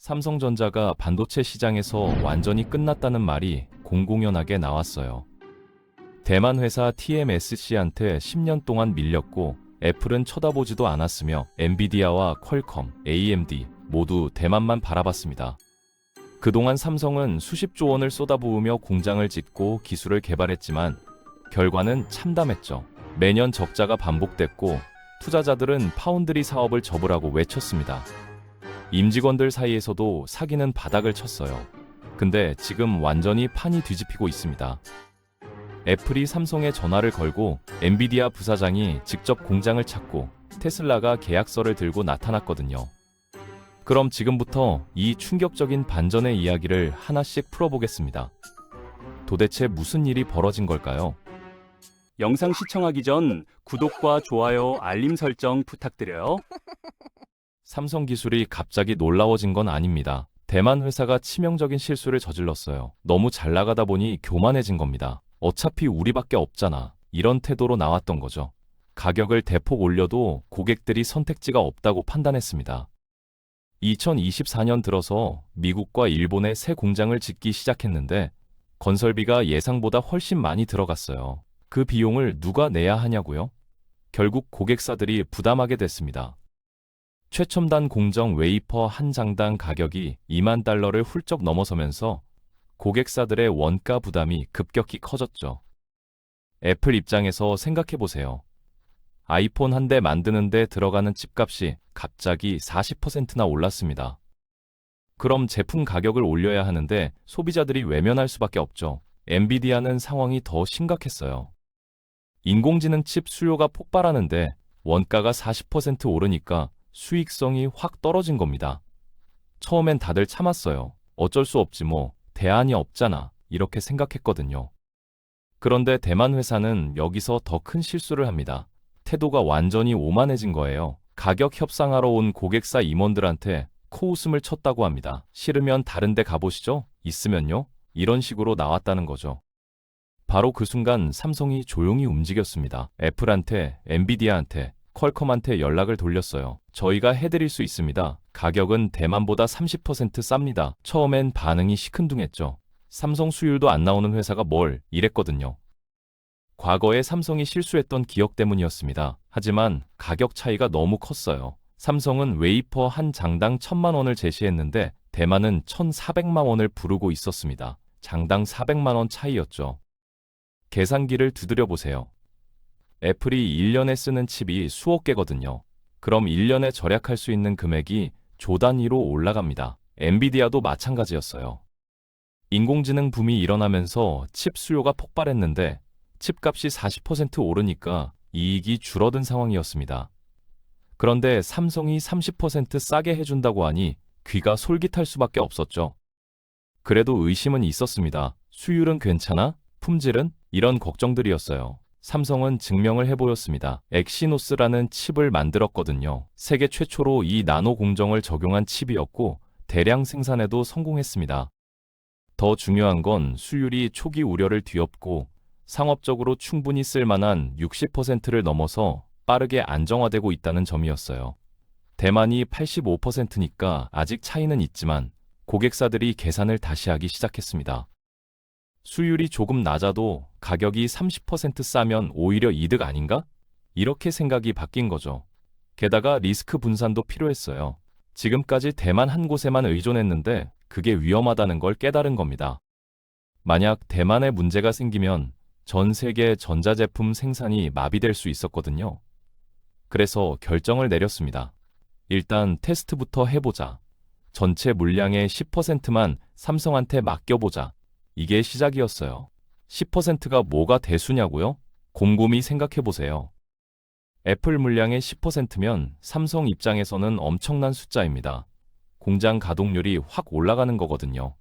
삼성전자가 반도체 시장에서 완전히 끝났다는 말이 공공연하게 나왔어요. 대만 회사 TMSC한테 10년 동안 밀렸고 애플은 쳐다보지도 않았으며 엔비디아와 퀄컴, AMD 모두 대만만 바라봤습니다. 그동안 삼성은 수십조 원을 쏟아부으며 공장을 짓고 기술을 개발했지만 결과는 참담했죠. 매년 적자가 반복됐고 투자자들은 파운드리 사업을 접으라고 외쳤습니다. 임직원들 사이에서도 사기는 바닥을 쳤어요. 근데 지금 완전히 판이 뒤집히고 있습니다. 애플이 삼성에 전화를 걸고 엔비디아 부사장이 직접 공장을 찾고 테슬라가 계약서를 들고 나타났거든요. 그럼 지금부터 이 충격적인 반전의 이야기를 하나씩 풀어보겠습니다. 도대체 무슨 일이 벌어진 걸까요? 영상 시청하기 전 구독과 좋아요, 알림 설정 부탁드려요. 삼성 기술이 갑자기 놀라워진 건 아닙니다. 대만 회사가 치명적인 실수를 저질렀어요. 너무 잘 나가다 보니 교만해진 겁니다. 어차피 우리밖에 없잖아. 이런 태도로 나왔던 거죠. 가격을 대폭 올려도 고객들이 선택지가 없다고 판단했습니다. 2024년 들어서 미국과 일본에 새 공장을 짓기 시작했는데 건설비가 예상보다 훨씬 많이 들어갔어요. 그 비용을 누가 내야 하냐고요? 결국 고객사들이 부담하게 됐습니다. 최첨단 공정 웨이퍼 한 장당 가격이 2만 달러를 훌쩍 넘어서면서 고객사들의 원가 부담이 급격히 커졌죠. 애플 입장에서 생각해 보세요. 아이폰 한 대 만드는데 들어가는 집값이 갑자기 40%나 올랐습니다. 그럼 제품 가격을 올려야 하는데 소비자들이 외면할 수밖에 없죠. 엔비디아는 상황이 더 심각했어요. 인공지능 칩 수요가 폭발하는데 원가가 40% 오르니까 수익성이 확 떨어진 겁니다. 처음엔 다들 참았어요. 어쩔 수 없지 뭐, 대안이 없잖아. 이렇게 생각했거든요. 그런데 대만 회사는 여기서 더 큰 실수를 합니다. 태도가 완전히 오만해진 거예요. 가격 협상하러 온 고객사 임원들한테 코웃음을 쳤다고 합니다. 싫으면 다른 데 가보시죠? 있으면요? 이런 식으로 나왔다는 거죠. 바로 그 순간 삼성이 조용히 움직였습니다. 애플한테, 엔비디아한테, 퀄컴한테 연락을 돌렸어요. 저희가 해드릴 수 있습니다. 가격은 대만보다 30% 쌉니다. 처음엔 반응이 시큰둥했죠. 삼성 수율도 안 나오는 회사가 뭘 이랬거든요. 과거에 삼성이 실수했던 기억 때문이었습니다. 하지만 가격 차이가 너무 컸어요. 삼성은 웨이퍼 한 장당 1000만 원을 제시했는데 대만은 1400만 원을 부르고 있었습니다. 장당 400만 원 차이였죠. 계산기를 두드려 보세요. 애플이 1년에 쓰는 칩이 수억 개거든요. 그럼 1년에 절약할 수 있는 금액이 조 단위로 올라갑니다. 엔비디아도 마찬가지였어요. 인공지능 붐이 일어나면서 칩 수요가 폭발했는데 칩값이 40% 오르니까 이익이 줄어든 상황이었습니다. 그런데 삼성이 30% 싸게 해준다고 하니 귀가 솔깃할 수밖에 없었죠. 그래도 의심은 있었습니다. 수율은 괜찮아? 품질은? 이런 걱정들이었어요. 삼성은 증명을 해보였습니다. 엑시노스라는 칩을 만들었거든요. 세계 최초로 이 나노 공정을 적용한 칩이었고 대량 생산에도 성공했습니다. 더 중요한 건 수율이 초기 우려를 뒤엎고 상업적으로 충분히 쓸만한 60%를 넘어서 빠르게 안정화되고 있다는 점이었어요. 대만이 85%니까 아직 차이는 있지만 고객사들이 계산을 다시 하기 시작했습니다. 수율이 조금 낮아도 가격이 30% 싸면 오히려 이득 아닌가? 이렇게 생각이 바뀐 거죠. 게다가 리스크 분산도 필요했어요. 지금까지 대만 한 곳에만 의존했는데 그게 위험하다는 걸 깨달은 겁니다. 만약 대만에 문제가 생기면 전 세계 전자제품 생산이 마비될 수 있었거든요. 그래서 결정을 내렸습니다. 일단 테스트부터 해보자. 전체 물량의 10%만 삼성한테 맡겨보자. 이게 시작이었어요. 10%가 뭐가 대수냐고요? 곰곰이 생각해보세요. 애플 물량의 10%면 삼성 입장에서는 엄청난 숫자입니다. 공장 가동률이 확 올라가는 거거든요.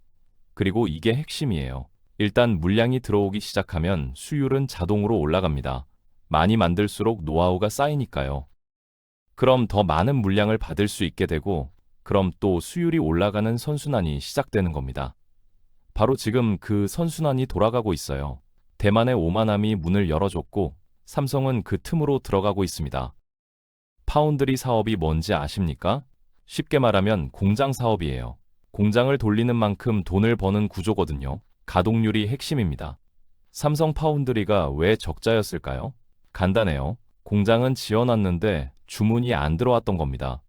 그리고 이게 핵심이에요. 일단 물량이 들어오기 시작하면 수율은 자동으로 올라갑니다. 많이 만들수록 노하우가 쌓이니까요. 그럼 더 많은 물량을 받을 수 있게 되고, 그럼 또 수율이 올라가는 선순환이 시작되는 겁니다. 바로 지금 그 선순환이 돌아가고 있어요. 대만의 오만함이 문을 열어줬고, 삼성은 그 틈으로 들어가고 있습니다. 파운드리 사업이 뭔지 아십니까? 쉽게 말하면 공장 사업이에요. 공장을 돌리는 만큼 돈을 버는 구조거든요. 가동률이 핵심입니다. 삼성 파운드리가 왜 적자였을까요? 간단해요. 공장은 지어놨는데 주문이 안 들어왔던 겁니다.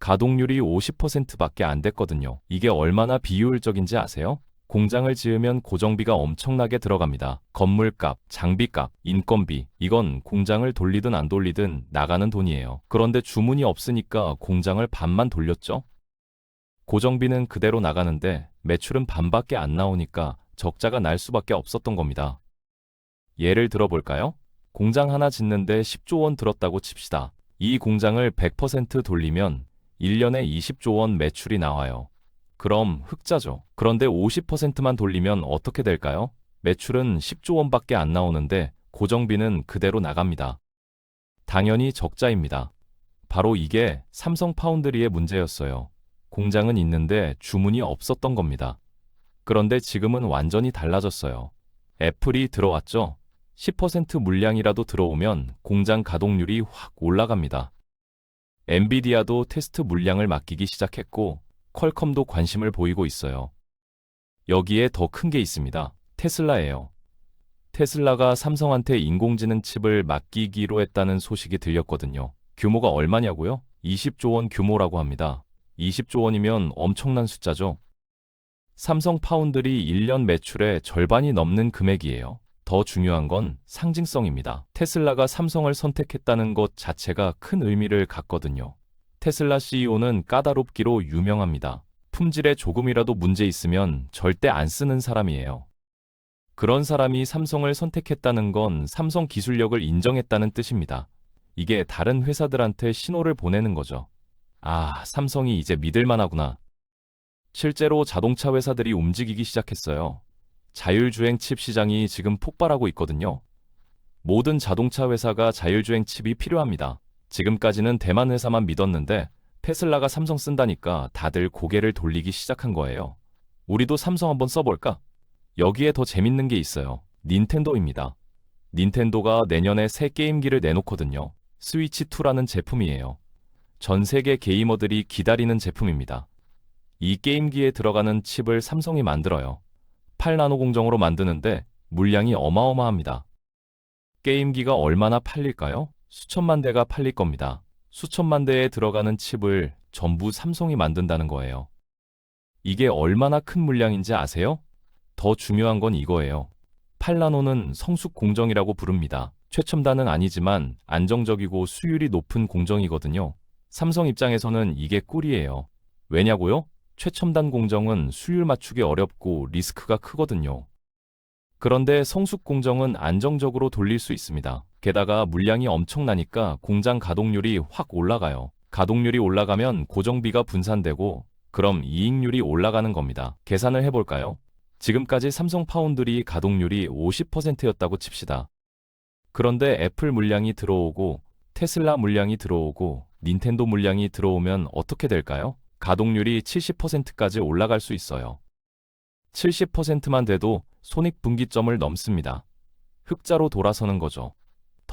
가동률이 50%밖에 안 됐거든요. 이게 얼마나 비효율적인지 아세요? 공장을 지으면 고정비가 엄청나게 들어갑니다. 건물값, 장비값, 인건비. 이건 공장을 돌리든 안 돌리든 나가는 돈이에요. 그런데 주문이 없으니까 공장을 반만 돌렸죠? 고정비는 그대로 나가는데 매출은 반밖에 안 나오니까 적자가 날 수밖에 없었던 겁니다. 예를 들어볼까요? 공장 하나 짓는데 10조 원 들었다고 칩시다. 이 공장을 100% 돌리면 1년에 20조 원 매출이 나와요. 그럼 흑자죠. 그런데 50%만 돌리면 어떻게 될까요? 매출은 10조 원밖에 안 나오는데 고정비는 그대로 나갑니다. 당연히 적자입니다. 바로 이게 삼성 파운드리의 문제였어요. 공장은 있는데 주문이 없었던 겁니다. 그런데 지금은 완전히 달라졌어요. 애플이 들어왔죠? 10% 물량이라도 들어오면 공장 가동률이 확 올라갑니다. 엔비디아도 테스트 물량을 맡기기 시작했고 퀄컴도 관심을 보이고 있어요. 여기에 더 큰 게 있습니다. 테슬라예요. 테슬라가 삼성한테 인공지능 칩을 맡기기로 했다는 소식이 들렸거든요. 규모가 얼마냐고요? 20조 원 규모라고 합니다. 20조 원이면 엄청난 숫자죠. 삼성 파운드리 1년 매출의 절반이 넘는 금액이에요. 더 중요한 건 상징성입니다. 테슬라가 삼성을 선택했다는 것 자체가 큰 의미를 갖거든요. 테슬라 CEO는 까다롭기로 유명합니다. 품질에 조금이라도 문제 있으면 절대 안 쓰는 사람이에요. 그런 사람이 삼성을 선택했다는 건 삼성 기술력을 인정했다는 뜻입니다. 이게 다른 회사들한테 신호를 보내는 거죠. 아, 삼성이 이제 믿을만 하구나. 실제로 자동차 회사들이 움직이기 시작했어요. 자율주행 칩 시장이 지금 폭발하고 있거든요. 모든 자동차 회사가 자율주행 칩이 필요합니다. 지금까지는 대만 회사만 믿었는데 테슬라가 삼성 쓴다니까 다들 고개를 돌리기 시작한 거예요. 우리도 삼성 한번 써볼까? 여기에 더 재밌는 게 있어요. 닌텐도입니다. 닌텐도가 내년에 새 게임기를 내놓거든요. 스위치2라는 제품이에요. 전 세계 게이머들이 기다리는 제품입니다. 이 게임기에 들어가는 칩을 삼성이 만들어요. 8나노 공정으로 만드는데 물량이 어마어마합니다. 게임기가 얼마나 팔릴까요? 수천만 대가 팔릴 겁니다. 수천만 대에 들어가는 칩을 전부 삼성이 만든다는 거예요. 이게 얼마나 큰 물량인지 아세요? 더 중요한 건 이거예요. 8나노는 성숙 공정이라고 부릅니다. 최첨단은 아니지만 안정적이고 수율이 높은 공정이거든요. 삼성 입장에서는 이게 꿀이에요. 왜냐고요? 최첨단 공정은 수율 맞추기 어렵고 리스크가 크거든요. 그런데 성숙 공정은 안정적으로 돌릴 수 있습니다. 게다가 물량이 엄청나니까 공장 가동률이 확 올라가요. 가동률이 올라가면 고정비가 분산되고 그럼 이익률이 올라가는 겁니다. 계산을 해볼까요? 지금까지 삼성 파운드리 가동률이 50%였다고 칩시다. 그런데 애플 물량이 들어오고 테슬라 물량이 들어오고 닌텐도 물량이 들어오면 어떻게 될까요? 가동률이 70%까지 올라갈 수 있어요. 70%만 돼도 손익분기점을 넘습니다. 흑자로 돌아서는 거죠.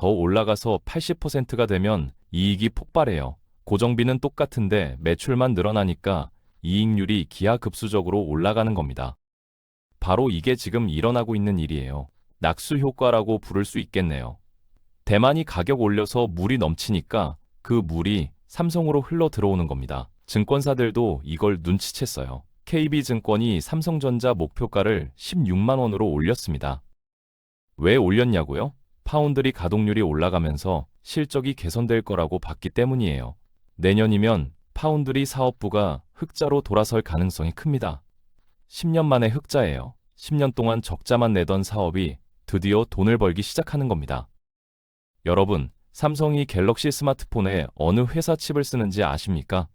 더 올라가서 80%가 되면 이익이 폭발해요. 고정비는 똑같은데 매출만 늘어나니까 이익률이 기하급수적으로 올라가는 겁니다. 바로 이게 지금 일어나고 있는 일이에요. 낙수 효과라고 부를 수 있겠네요. 대만이 가격 올려서 물이 넘치니까 그 물이 삼성으로 흘러 들어오는 겁니다. 증권사들도 이걸 눈치챘어요. KB증권이 삼성전자 목표가를 16만 원으로 올렸습니다. 왜 올렸냐고요? 파운드리 가동률이 올라가면서 실적이 개선될 거라고 봤기 때문이에요. 내년이면 파운드리 사업부가 흑자로 돌아설 가능성이 큽니다. 10년 만에 흑자예요. 10년 동안 적자만 내던 사업이 드디어 돈을 벌기 시작하는 겁니다. 여러분, 삼성이 갤럭시 스마트폰에 어느 회사 칩을 쓰는지 아십니까?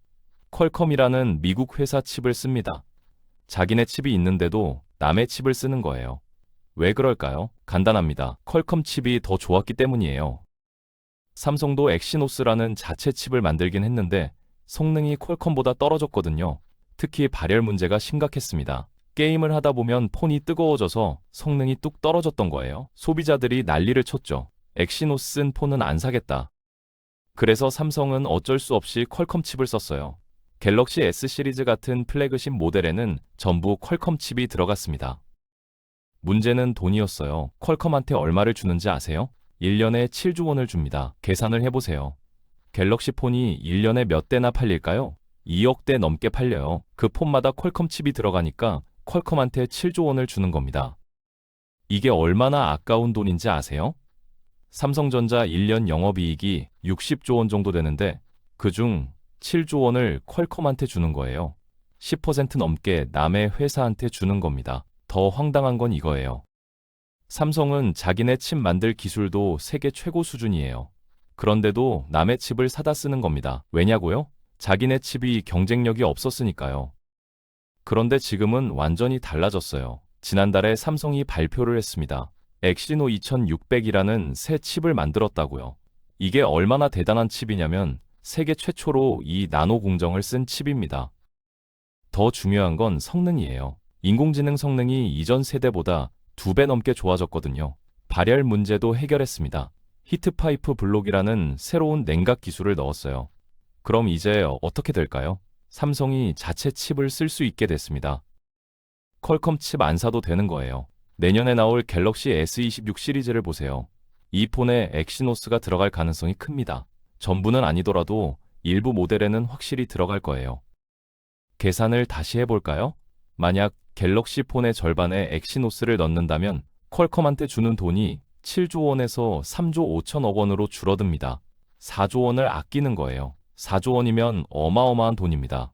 퀄컴이라는 미국 회사 칩을 씁니다. 자기네 칩이 있는데도 남의 칩을 쓰는 거예요. 왜 그럴까요? 간단합니다. 퀄컴 칩이 더 좋았기 때문이에요. 삼성도 엑시노스라는 자체 칩을 만들긴 했는데 성능이 퀄컴보다 떨어졌거든요. 특히 발열 문제가 심각했습니다. 게임을 하다 보면 폰이 뜨거워져서 성능이 뚝 떨어졌던 거예요. 소비자들이 난리를 쳤죠. 엑시노스 쓴 폰은 안 사겠다. 그래서 삼성은 어쩔 수 없이 퀄컴 칩을 썼어요. 갤럭시 S 시리즈 같은 플래그십 모델에는 전부 퀄컴 칩이 들어갔습니다. 문제는 돈이었어요. 퀄컴한테 얼마를 주는지 아세요? 1년에 7조 원을 줍니다. 계산을 해보세요. 갤럭시 폰이 1년에 몇 대나 팔릴까요? 2억 대 넘게 팔려요. 그 폰마다 퀄컴 칩이 들어가니까 퀄컴한테 7조 원을 주는 겁니다. 이게 얼마나 아까운 돈인지 아세요? 삼성전자 1년 영업이익이 60조 원 정도 되는데 그중 7조 원을 퀄컴한테 주는 거예요. 10% 넘게 남의 회사한테 주는 겁니다. 더 황당한 건 이거예요. 삼성은 자기네 칩 만들 기술도 세계 최고 수준이에요. 그런데도 남의 칩을 사다 쓰는 겁니다. 왜냐고요? 자기네 칩이 경쟁력이 없었으니까요. 그런데 지금은 완전히 달라졌어요. 지난달에 삼성이 발표를 했습니다. 엑시노 2600이라는 새 칩을 만들었다고요. 이게 얼마나 대단한 칩이냐면 세계 최초로 이 나노 공정을 쓴 칩입니다. 더 중요한 건 성능이에요. 인공지능 성능이 이전 세대보다 두 배 넘게 좋아졌거든요. 발열 문제도 해결했습니다. 히트파이프 블록이라는 새로운 냉각 기술을 넣었어요. 그럼 이제 어떻게 될까요? 삼성이 자체 칩을 쓸 수 있게 됐습니다. 퀄컴 칩 안 사도 되는 거예요. 내년에 나올 갤럭시 S26 시리즈를 보세요. 이 폰에 엑시노스가 들어갈 가능성이 큽니다. 전부는 아니더라도 일부 모델에는 확실히 들어갈 거예요. 계산을 다시 해볼까요? 만약 갤럭시 폰의 절반에 엑시노스를 넣는다면 퀄컴한테 주는 돈이 7조 원에서 3조 5천억 원으로 줄어듭니다. 4조 원을 아끼는 거예요. 4조 원이면 어마어마한 돈입니다.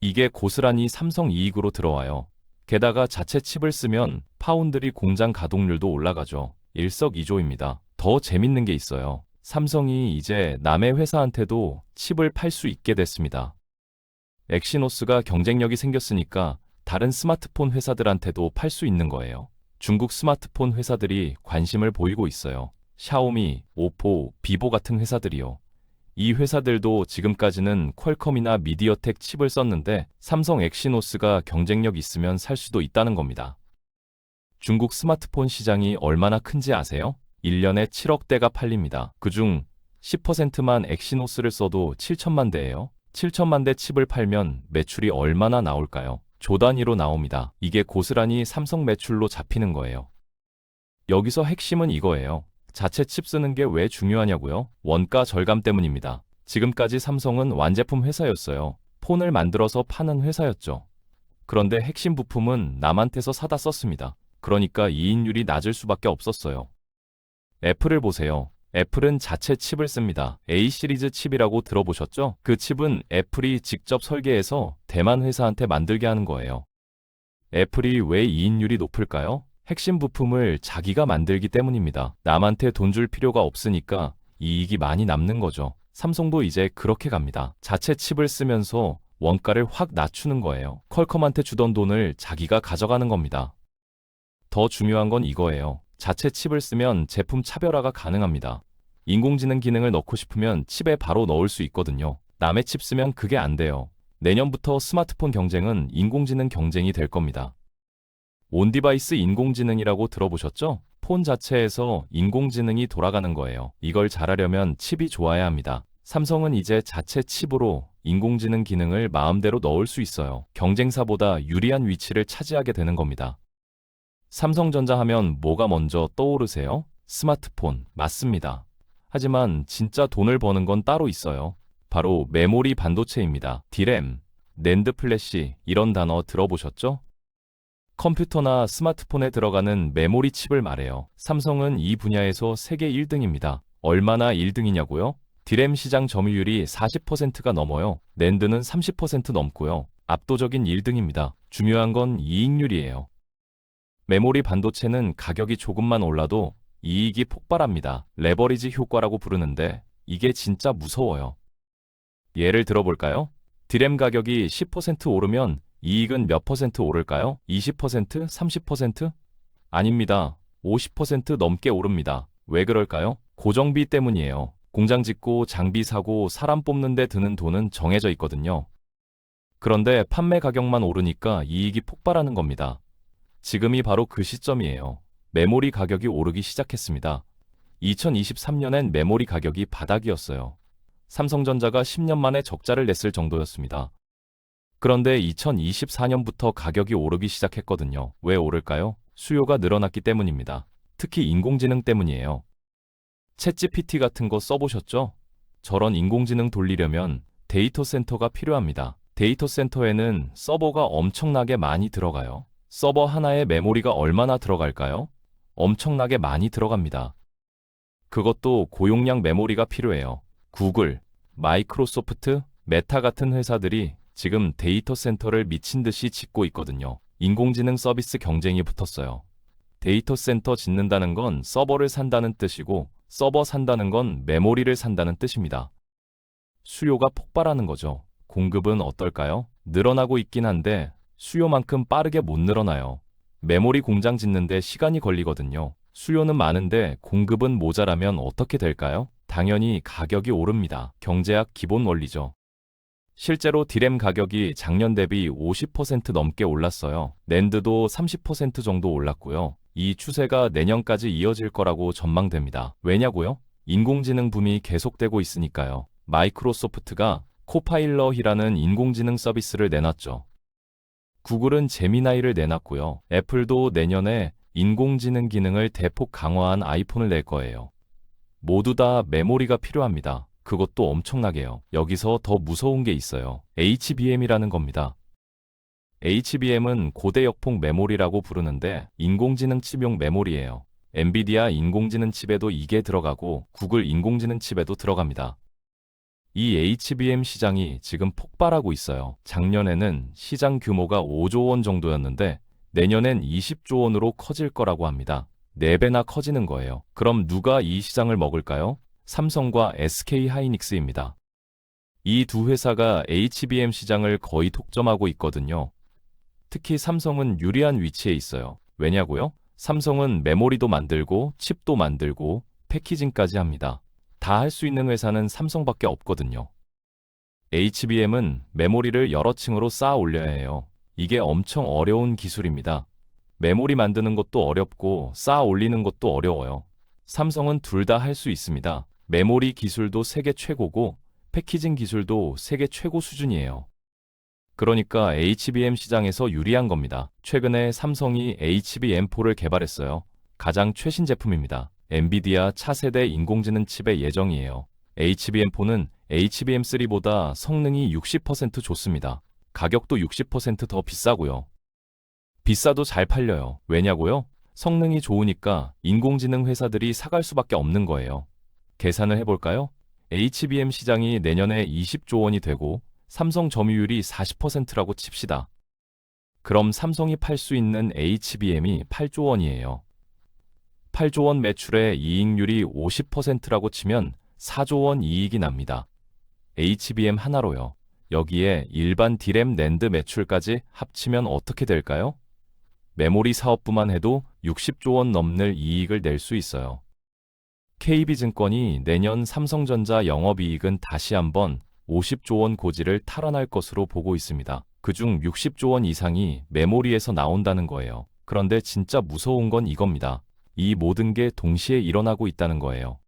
이게 고스란히 삼성 이익으로 들어와요. 게다가 자체 칩을 쓰면 파운드리 공장 가동률도 올라가죠. 일석이조입니다. 더 재밌는 게 있어요. 삼성이 이제 남의 회사한테도 칩을 팔 수 있게 됐습니다. 엑시노스가 경쟁력이 생겼으니까 다른 스마트폰 회사들한테도 팔 수 있는 거예요. 중국 스마트폰 회사들이 관심을 보이고 있어요. 샤오미, 오포, 비보 같은 회사들이요. 이 회사들도 지금까지는 퀄컴이나 미디어텍 칩을 썼는데 삼성 엑시노스가 경쟁력 있으면 살 수도 있다는 겁니다. 중국 스마트폰 시장이 얼마나 큰지 아세요? 1년에 7억 대가 팔립니다. 그중 10%만 엑시노스를 써도 7천만 대예요. 7천만 대 칩을 팔면 매출이 얼마나 나올까요? 조 단위로 나옵니다. 이게 고스란히 삼성 매출로 잡히는 거예요. 여기서 핵심은 이거예요. 자체 칩 쓰는 게 왜 중요하냐고요? 원가 절감 때문입니다. 지금까지 삼성은 완제품 회사였어요. 폰을 만들어서 파는 회사였죠. 그런데 핵심 부품은 남한테서 사다 썼습니다. 그러니까 이익률이 낮을 수밖에 없었어요. 애플을 보세요. 애플은 자체 칩을 씁니다. A 시리즈 칩이라고 들어보셨죠? 그 칩은 애플이 직접 설계해서 대만 회사한테 만들게 하는 거예요. 애플이 왜 이익률이 높을까요? 핵심 부품을 자기가 만들기 때문입니다. 남한테 돈 줄 필요가 없으니까 이익이 많이 남는 거죠. 삼성도 이제 그렇게 갑니다. 자체 칩을 쓰면서 원가를 확 낮추는 거예요. 퀄컴한테 주던 돈을 자기가 가져가는 겁니다. 더 중요한 건 이거예요. 자체 칩을 쓰면 제품 차별화가 가능합니다. 인공지능 기능을 넣고 싶으면 칩에 바로 넣을 수 있거든요. 남의 칩 쓰면 그게 안 돼요. 내년부터 스마트폰 경쟁은 인공지능 경쟁이 될 겁니다. 온디바이스 인공지능이라고 들어보셨죠? 폰 자체에서 인공지능이 돌아가는 거예요. 이걸 잘하려면 칩이 좋아야 합니다. 삼성은 이제 자체 칩으로 인공지능 기능을 마음대로 넣을 수 있어요. 경쟁사보다 유리한 위치를 차지하게 되는 겁니다. 삼성전자 하면 뭐가 먼저 떠오르세요? 스마트폰. 맞습니다. 하지만 진짜 돈을 버는 건 따로 있어요. 바로 메모리 반도체입니다. 디램, 낸드 플래시 이런 단어 들어보셨죠? 컴퓨터나 스마트폰에 들어가는 메모리 칩을 말해요. 삼성은 이 분야에서 세계 1등입니다. 얼마나 1등이냐고요? 디램 시장 점유율이 40%가 넘어요. 낸드는 30% 넘고요. 압도적인 1등입니다. 중요한 건 이익률이에요. 메모리 반도체는 가격이 조금만 올라도 이익이 폭발합니다. 레버리지 효과라고 부르는데 이게 진짜 무서워요. 예를 들어볼까요? 디램 가격이 10% 오르면 이익은 몇 퍼센트 오를까요? 20%? 30%? 아닙니다. 50% 넘게 오릅니다. 왜 그럴까요? 고정비 때문이에요. 공장 짓고 장비 사고 사람 뽑는데 드는 돈은 정해져 있거든요. 그런데 판매 가격만 오르니까 이익이 폭발하는 겁니다. 지금이 바로 그 시점이에요. 메모리 가격이 오르기 시작했습니다. 2023년엔 메모리 가격이 바닥이었어요. 삼성전자가 10년 만에 적자를 냈을 정도였습니다. 그런데 2024년부터 가격이 오르기 시작했거든요. 왜 오를까요? 수요가 늘어났기 때문입니다. 특히 인공지능 때문이에요. 챗GPT 같은 거 써보셨죠? 저런 인공지능 돌리려면 데이터 센터가 필요합니다. 데이터 센터에는 서버가 엄청나게 많이 들어가요. 서버 하나에 메모리가 얼마나 들어갈까요? 엄청나게 많이 들어갑니다. 그것도 고용량 메모리가 필요해요. 구글, 마이크로소프트, 메타 같은 회사들이 지금 데이터 센터를 미친 듯이 짓고 있거든요. 인공지능 서비스 경쟁이 붙었어요. 데이터 센터 짓는다는 건 서버를 산다는 뜻이고 서버 산다는 건 메모리를 산다는 뜻입니다. 수요가 폭발하는 거죠. 공급은 어떨까요? 늘어나고 있긴 한데 수요만큼 빠르게 못 늘어나요. 메모리 공장 짓는데 시간이 걸리거든요. 수요는 많은데 공급은 모자라면 어떻게 될까요? 당연히 가격이 오릅니다. 경제학 기본 원리죠. 실제로 디램 가격이 작년 대비 50% 넘게 올랐어요. 낸드도 30% 정도 올랐고요. 이 추세가 내년까지 이어질 거라고 전망됩니다. 왜냐고요? 인공지능 붐이 계속되고 있으니까요. 마이크로소프트가 코파일럿이라는 인공지능 서비스를 내놨죠. 구글은 제미나이를 내놨고요. 애플도 내년에 인공지능 기능을 대폭 강화한 아이폰을 낼 거예요. 모두 다 메모리가 필요합니다. 그것도 엄청나게요. 여기서 더 무서운 게 있어요. HBM이라는 겁니다. HBM은 고대 역폭 메모리라고 부르는데 인공지능 칩용 메모리예요. 엔비디아 인공지능 칩에도 이게 들어가고 구글 인공지능 칩에도 들어갑니다. 이 HBM 시장이 지금 폭발하고 있어요. 작년에는 시장 규모가 5조 원 정도였는데 내년엔 20조 원으로 커질 거라고 합니다. 4배나 커지는 거예요. 그럼 누가 이 시장을 먹을까요? 삼성과 SK 하이닉스입니다. 이 두 회사가 HBM 시장을 거의 독점하고 있거든요. 특히 삼성은 유리한 위치에 있어요. 왜냐고요? 삼성은 메모리도 만들고 칩도 만들고 패키징까지 합니다. 다 할 수 있는 회사는 삼성밖에 없거든요. HBM은 메모리를 여러 층으로 쌓아 올려야 해요. 이게 엄청 어려운 기술입니다. 메모리 만드는 것도 어렵고 쌓아 올리는 것도 어려워요. 삼성은 둘 다 할 수 있습니다. 메모리 기술도 세계 최고고 패키징 기술도 세계 최고 수준이에요. 그러니까 HBM 시장에서 유리한 겁니다. 최근에 삼성이 HBM4를 개발했어요. 가장 최신 제품입니다. 엔비디아 차세대 인공지능 칩의 예정이에요. HBM4는 HBM3보다 성능이 60% 좋습니다. 가격도 60%더 비싸고요. 비싸도 잘 팔려요. 왜냐고요? 성능이 좋으니까 인공지능 회사들이 사갈 수밖에 없는 거예요. 계산을 해볼까요? HBM 시장이 내년에 20조 원이 되고 삼성 점유율이 40%라고 칩시다. 그럼 삼성이 팔 수 있는 HBM이 8조 원이에요. 8조 원 매출에 이익률이 50%라고 치면 4조 원 이익이 납니다. HBM 하나로요. 여기에 일반 디램 낸드 매출까지 합치면 어떻게 될까요? 메모리 사업부만 해도 60조 원 넘는 이익을 낼 수 있어요. KB증권이 내년 삼성전자 영업이익은 다시 한번 50조 원 고지를 탈환할 것으로 보고 있습니다. 그중 60조 원 이상이 메모리에서 나온다는 거예요. 그런데 진짜 무서운 건 이겁니다. 이 모든 게 동시에 일어나고 있다는 거예요.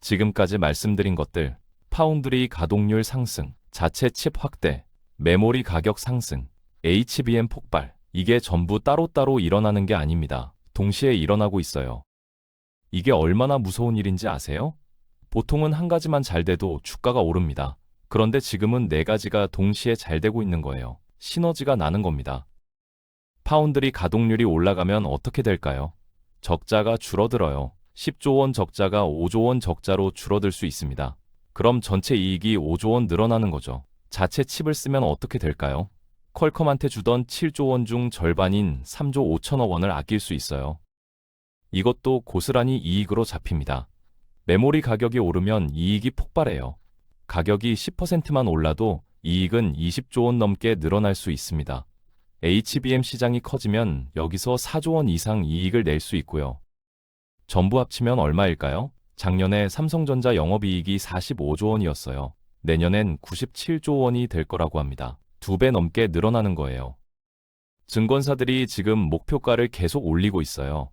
지금까지 말씀드린 것들, 파운드리 가동률 상승, 자체 칩 확대, 메모리 가격 상승, HBM 폭발, 이게 전부 따로따로 일어나는 게 아닙니다. 동시에 일어나고 있어요. 이게 얼마나 무서운 일인지 아세요? 보통은 한 가지만 잘 돼도 주가가 오릅니다. 그런데 지금은 네 가지가 동시에 잘 되고 있는 거예요. 시너지가 나는 겁니다. 파운드리 가동률이 올라가면 어떻게 될까요? 적자가 줄어들어요. 10조 원 적자가 5조 원 적자로 줄어들 수 있습니다. 그럼 전체 이익이 5조 원 늘어나는 거죠. 자체 칩을 쓰면 어떻게 될까요? 퀄컴한테 주던 7조 원 중 절반인 3조 5천억 원을 아낄 수 있어요. 이것도 고스란히 이익으로 잡힙니다. 메모리 가격이 오르면 이익이 폭발해요. 가격이 10%만 올라도 이익은 20조 원 넘게 늘어날 수 있습니다. HBM 시장이 커지면 여기서 4조 원 이상 이익을 낼 수 있고요. 전부 합치면 얼마일까요? 작년에 삼성전자 영업이익이 45조 원이었어요. 내년엔 97조 원이 될 거라고 합니다. 두 배 넘게 늘어나는 거예요. 증권사들이 지금 목표가를 계속 올리고 있어요.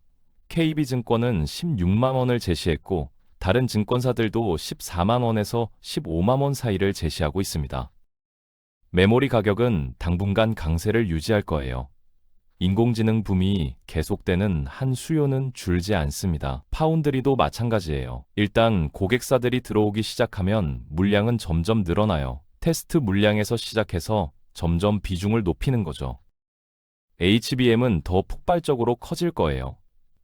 KB증권은 16만 원을 제시했고 다른 증권사들도 14만 원에서 15만 원 사이를 제시하고 있습니다. 메모리 가격은 당분간 강세를 유지할 거예요. 인공지능 붐이 계속되는 한 수요는 줄지 않습니다. 파운드리도 마찬가지예요. 일단 고객사들이 들어오기 시작하면 물량은 점점 늘어나요. 테스트 물량에서 시작해서 점점 비중을 높이는 거죠. HBM은 더 폭발적으로 커질 거예요.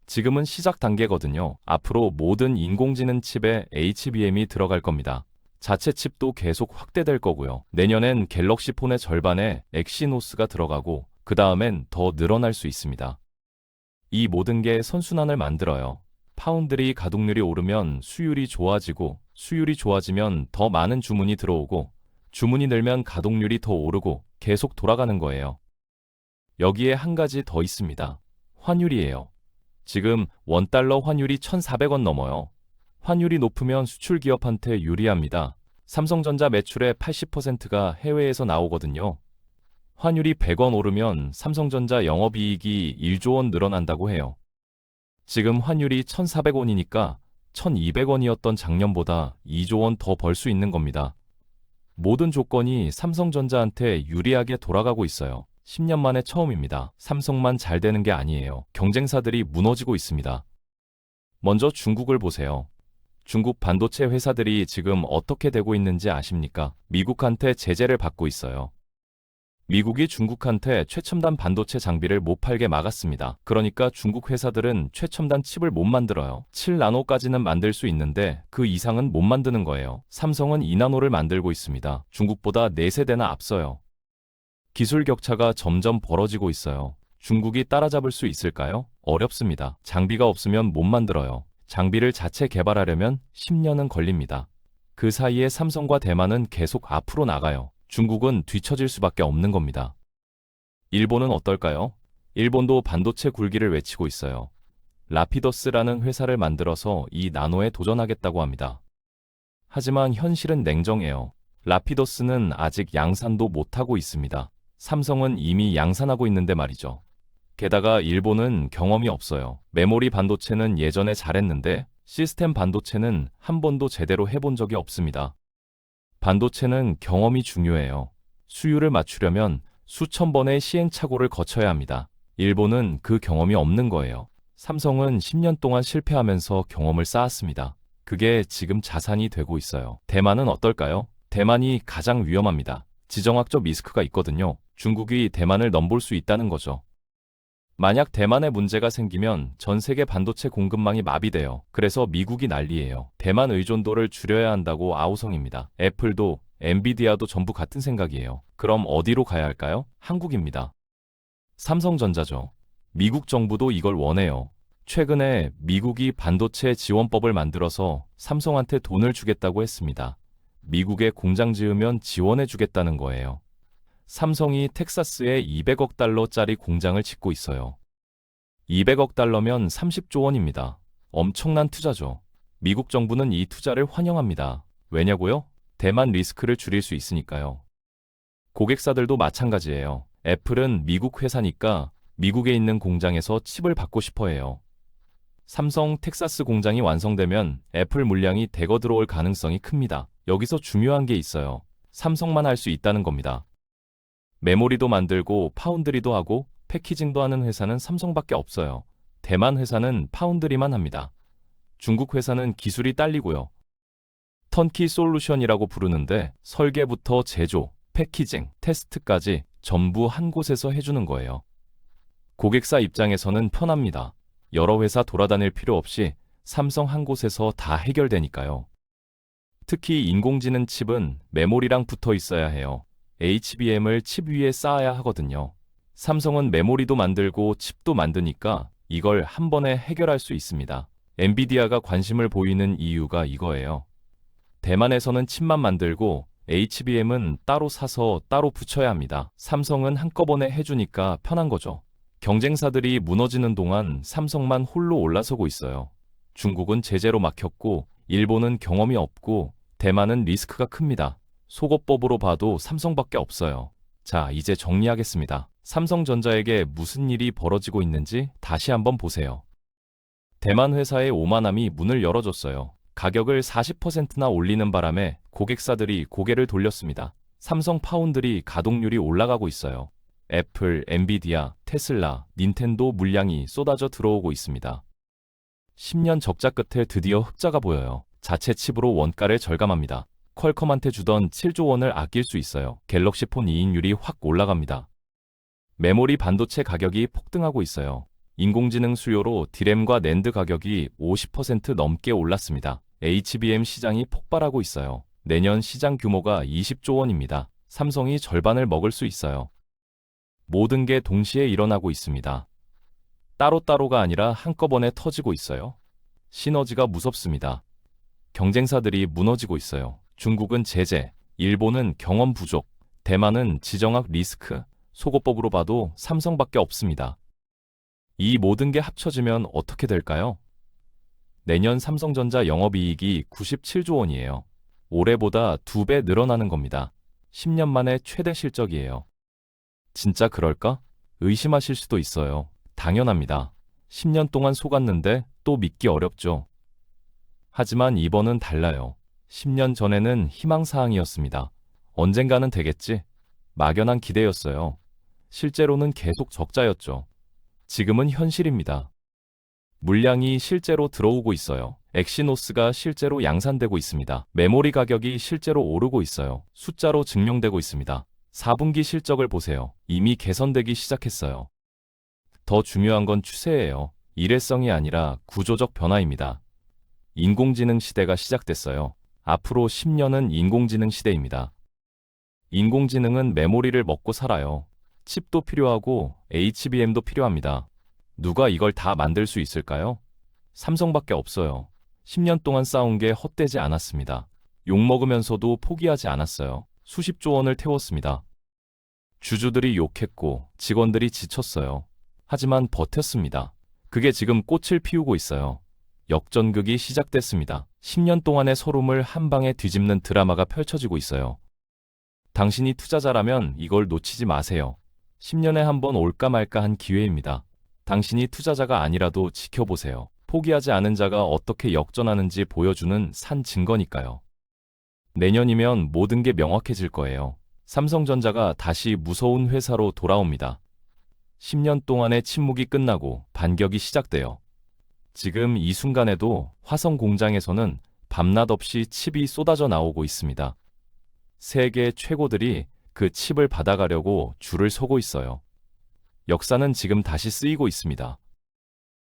지금은 시작 단계거든요. 앞으로 모든 인공지능 칩에 HBM이 들어갈 겁니다. 자체 칩도 계속 확대될 거고요. 내년엔 갤럭시 폰의 절반에 엑시노스가 들어가고 그 다음엔 더 늘어날 수 있습니다. 이 모든 게 선순환을 만들어요. 파운드리 가동률이 오르면 수율이 좋아지고 수율이 좋아지면 더 많은 주문이 들어오고 주문이 늘면 가동률이 더 오르고 계속 돌아가는 거예요. 여기에 한 가지 더 있습니다. 환율이에요. 지금 원달러 환율이 1,400원 넘어요. 환율이 높으면 수출 기업한테 유리합니다. 삼성전자 매출의 80%가 해외에서 나오거든요. 환율이 100원 오르면 삼성전자 영업이익이 1조 원 늘어난다고 해요. 지금 환율이 1,400원이니까 1,200원이었던 작년보다 2조 원 더 벌 수 있는 겁니다. 모든 조건이 삼성전자한테 유리하게 돌아가고 있어요. 10년 만에 처음입니다. 삼성만 잘 되는 게 아니에요. 경쟁사들이 무너지고 있습니다. 먼저 중국을 보세요. 중국 반도체 회사들이 지금 어떻게 되고 있는지 아십니까? 미국한테 제재를 받고 있어요. 미국이 중국한테 최첨단 반도체 장비를 못 팔게 막았습니다. 그러니까 중국 회사들은 최첨단 칩을 못 만들어요. 7나노까지는 만들 수 있는데 그 이상은 못 만드는 거예요. 삼성은 2나노를 만들고 있습니다. 중국보다 4세대나 앞서요. 기술 격차가 점점 벌어지고 있어요. 중국이 따라잡을 수 있을까요? 어렵습니다. 장비가 없으면 못 만들어요. 장비를 자체 개발하려면 10년은 걸립니다. 그 사이에 삼성과 대만은 계속 앞으로 나가요. 중국은 뒤처질 수밖에 없는 겁니다. 일본은 어떨까요? 일본도 반도체 굴기를 외치고 있어요. 라피더스라는 회사를 만들어서 이 나노에 도전하겠다고 합니다. 하지만 현실은 냉정해요. 라피더스는 아직 양산도 못하고 있습니다. 삼성은 이미 양산하고 있는데 말이죠. 게다가 일본은 경험이 없어요. 메모리 반도체는 예전에 잘했는데 시스템 반도체는 한 번도 제대로 해본 적이 없습니다. 반도체는 경험이 중요해요. 수율을 맞추려면 수천 번의 시행착오를 거쳐야 합니다. 일본은 그 경험이 없는 거예요. 삼성은 10년 동안 실패하면서 경험을 쌓았습니다. 그게 지금 자산이 되고 있어요. 대만은 어떨까요? 대만이 가장 위험합니다. 지정학적 리스크가 있거든요. 중국이 대만을 넘볼 수 있다는 거죠. 만약 대만에 문제가 생기면 전 세계 반도체 공급망이 마비돼요. 그래서 미국이 난리예요. 대만 의존도를 줄여야 한다고 아우성입니다. 애플도 엔비디아도 전부 같은 생각이에요. 그럼 어디로 가야 할까요? 한국입니다. 삼성전자죠. 미국 정부도 이걸 원해요. 최근에 미국이 반도체 지원법을 만들어서 삼성한테 돈을 주겠다고 했습니다. 미국에 공장 지으면 지원해 주겠다는 거예요. 삼성이 텍사스에 200억 달러짜리 공장을 짓고 있어요. 200억 달러면 30조 원입니다. 엄청난 투자죠. 미국 정부는 이 투자를 환영합니다. 왜냐고요? 대만 리스크를 줄일 수 있으니까요. 고객사들도 마찬가지예요. 애플은 미국 회사니까 미국에 있는 공장에서 칩을 받고 싶어 해요. 삼성 텍사스 공장이 완성되면 애플 물량이 대거 들어올 가능성이 큽니다. 여기서 중요한 게 있어요. 삼성만 할 수 있다는 겁니다. 메모리도 만들고 파운드리도 하고 패키징도 하는 회사는 삼성밖에 없어요. 대만 회사는 파운드리만 합니다. 중국 회사는 기술이 딸리고요. 턴키 솔루션이라고 부르는데 설계부터 제조, 패키징, 테스트까지 전부 한 곳에서 해주는 거예요. 고객사 입장에서는 편합니다. 여러 회사 돌아다닐 필요 없이 삼성 한 곳에서 다 해결되니까요. 특히 인공지능 칩은 메모리랑 붙어 있어야 해요. HBM을 칩 위에 쌓아야 하거든요. 삼성은 메모리도 만들고 칩도 만드니까 이걸 한 번에 해결할 수 있습니다. 엔비디아가 관심을 보이는 이유가 이거예요. 대만에서는 칩만 만들고 HBM은 따로 사서 따로 붙여야 합니다. 삼성은 한꺼번에 해주니까 편한 거죠. 경쟁사들이 무너지는 동안 삼성만 홀로 올라서고 있어요. 중국은 제재로 막혔고, 일본은 경험이 없고, 대만은 리스크가 큽니다. 속어법으로 봐도 삼성밖에 없어요. 자, 이제 정리하겠습니다. 삼성전자에게 무슨 일이 벌어지고 있는지 다시 한번 보세요. 대만 회사의 오만함이 문을 열어줬어요. 가격을 40%나 올리는 바람에 고객사들이 고개를 돌렸습니다. 삼성 파운드리 가동률이 올라가고 있어요. 애플, 엔비디아, 테슬라, 닌텐도 물량이 쏟아져 들어오고 있습니다. 10년 적자 끝에 드디어 흑자가 보여요. 자체 칩으로 원가를 절감합니다. 퀄컴한테 주던 7조 원을 아낄 수 있어요. 갤럭시 폰 이익률이 확 올라갑니다. 메모리 반도체 가격이 폭등하고 있어요. 인공지능 수요로 디램과 낸드 가격이 50% 넘게 올랐습니다. HBM 시장이 폭발하고 있어요. 내년 시장 규모가 20조 원입니다. 삼성이 절반을 먹을 수 있어요. 모든 게 동시에 일어나고 있습니다. 따로따로가 아니라 한꺼번에 터지고 있어요. 시너지가 무섭습니다. 경쟁사들이 무너지고 있어요. 중국은 제재, 일본은 경험 부족, 대만은 지정학 리스크, 속어법으로 봐도 삼성밖에 없습니다. 이 모든 게 합쳐지면 어떻게 될까요? 내년 삼성전자 영업이익이 97조 원이에요. 올해보다 두 배 늘어나는 겁니다. 10년 만에 최대 실적이에요. 진짜 그럴까? 의심하실 수도 있어요. 당연합니다. 10년 동안 속았는데 또 믿기 어렵죠. 하지만 이번은 달라요. 10년 전에는 희망사항이었습니다. 언젠가는 되겠지. 막연한 기대였어요. 실제로는 계속 적자였죠. 지금은 현실입니다. 물량이 실제로 들어오고 있어요. 엑시노스가 실제로 양산되고 있습니다. 메모리 가격이 실제로 오르고 있어요. 숫자로 증명되고 있습니다. 4분기 실적을 보세요. 이미 개선되기 시작했어요. 더 중요한 건 추세예요. 일회성이 아니라 구조적 변화입니다. 인공지능 시대가 시작됐어요. 앞으로 10년은 인공지능 시대입니다. 인공지능은 메모리를 먹고 살아요. 칩도 필요하고 HBM도 필요합니다. 누가 이걸 다 만들 수 있을까요? 삼성밖에 없어요. 10년 동안 쌓은 게 헛되지 않았습니다. 욕먹으면서도 포기하지 않았어요. 수십조 원을 태웠습니다. 주주들이 욕했고 직원들이 지쳤어요. 하지만 버텼습니다. 그게 지금 꽃을 피우고 있어요. 역전극이 시작됐습니다. 10년 동안의 소름을 한 방에 뒤집는 드라마가 펼쳐지고 있어요. 당신이 투자자라면 이걸 놓치지 마세요. 10년에 한 번 올까 말까 한 기회입니다. 당신이 투자자가 아니라도 지켜보세요. 포기하지 않은 자가 어떻게 역전하는지 보여주는 산 증거니까요. 내년이면 모든 게 명확해질 거예요. 삼성전자가 다시 무서운 회사로 돌아옵니다. 10년 동안의 침묵이 끝나고 반격이 시작돼요. 지금 이 순간에도 화성 공장에서는 밤낮 없이 칩이 쏟아져 나오고 있습니다. 세계 최고들이 그 칩을 받아가려고 줄을 서고 있어요. 역사는 지금 다시 쓰이고 있습니다.